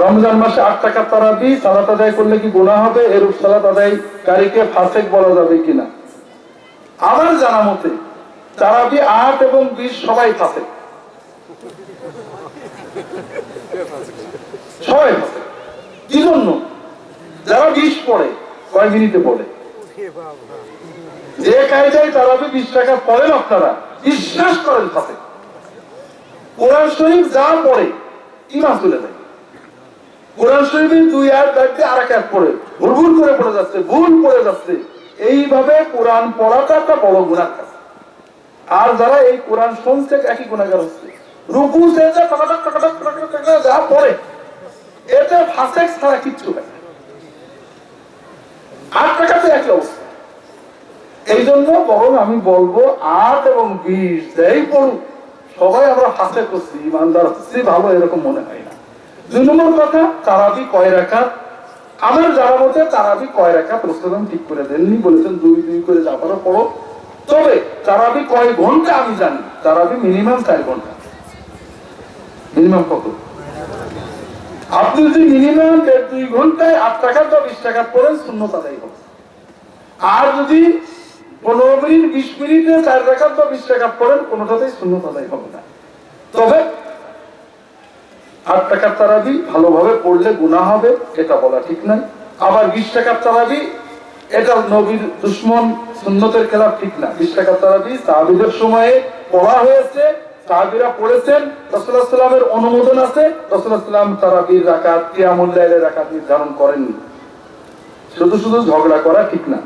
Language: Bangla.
রমজান মাসে আট টাকা তারাবি, সালাত আদায় করলে কি গুণা হবে? এরূপ সালাত আদায়কারীকে ফাসেক বলা যাবে কিনা? আমার জানা মতে তারা তারাবি আট এবং বিশ সবাই ফাসেক। সবাই কি জন্য? যারা বিশ পড়ে, কয় মিনিটে পড়ে? যে কায়দায় তারাবি বিশ টাকা পড়েন আপনারা, বিশ্বাস করেন ফাসেক। কোরআন শরীফ যা পড়ে ইমান তুলে দেয় কোরআন শরীফের দুই আয়াত দায়িত্বে আর এক আয়াত পড়ে ভুল ভুল করে পড়ে যাচ্ছে, ভুল পড়ে যাচ্ছে। এইভাবে কোরআন পড়াটা একটা বড় গুণার আর যারা এই কোরআন শুনছে, একই গুণাগার হচ্ছে। রুকু টাকাটাক যা পড়ে, এতে ফাসেক ছাড়া কিচ্ছু হয় আট টাকাতে একই এই জন্য বরং আমি বলব, আট এবং বিশ, যাই পড়ুক, সবাই আমরা হাসে করছি, ইমানদার হচ্ছি, ভালো এরকম মনে হয়। দুই নম্বর কথা, তারাবি কয় রাখা আমার যারা মতে তারাবি কয় রাখা প্রস্তাব ঠিক করে দেননি, বলেছেন দুই দুই করে যা পারো পড়ো। তবে তারাবি কয় ঘণ্টা আমি জানি, তারাবি মিনিমাম চার ঘণ্টা। মিনিমাম কত? আপনি যদি মিনিমাম দেড় দুই ঘন্টায় আট টাকা বা বিশ টাকা পড়েন শূন্য তাদাই হবে। আর যদি পনেরো মিনিট, বিশ মিনিটে চার টাকা বা বিশ টাকা পড়েন, কোনোটাতেই শূন্য তাদাই হবে না। আট টাকার তারাবি ভালোভাবে পড়লে গুণা হবে, এটা বলা ঠিক নাই। আবার বিশ টাকার তারাবি এটা নবীর দুশ্মন সুন্নতের খেলাফ ঠিক না। বিশ টাকার তারাবি সাহাবিদের সময়ে পড়া হয়েছে, সাহাবিরা পড়েছেন রসুল্লাহ সাল্লামের অনুমোদন আছে রসুল্লাহ সাল্লাম তারাবির রাকাত কিয়ামুল্লাহের রাকাত নির্ধারণ করেননি। শুধু শুধু ঝগড়া করা ঠিক না।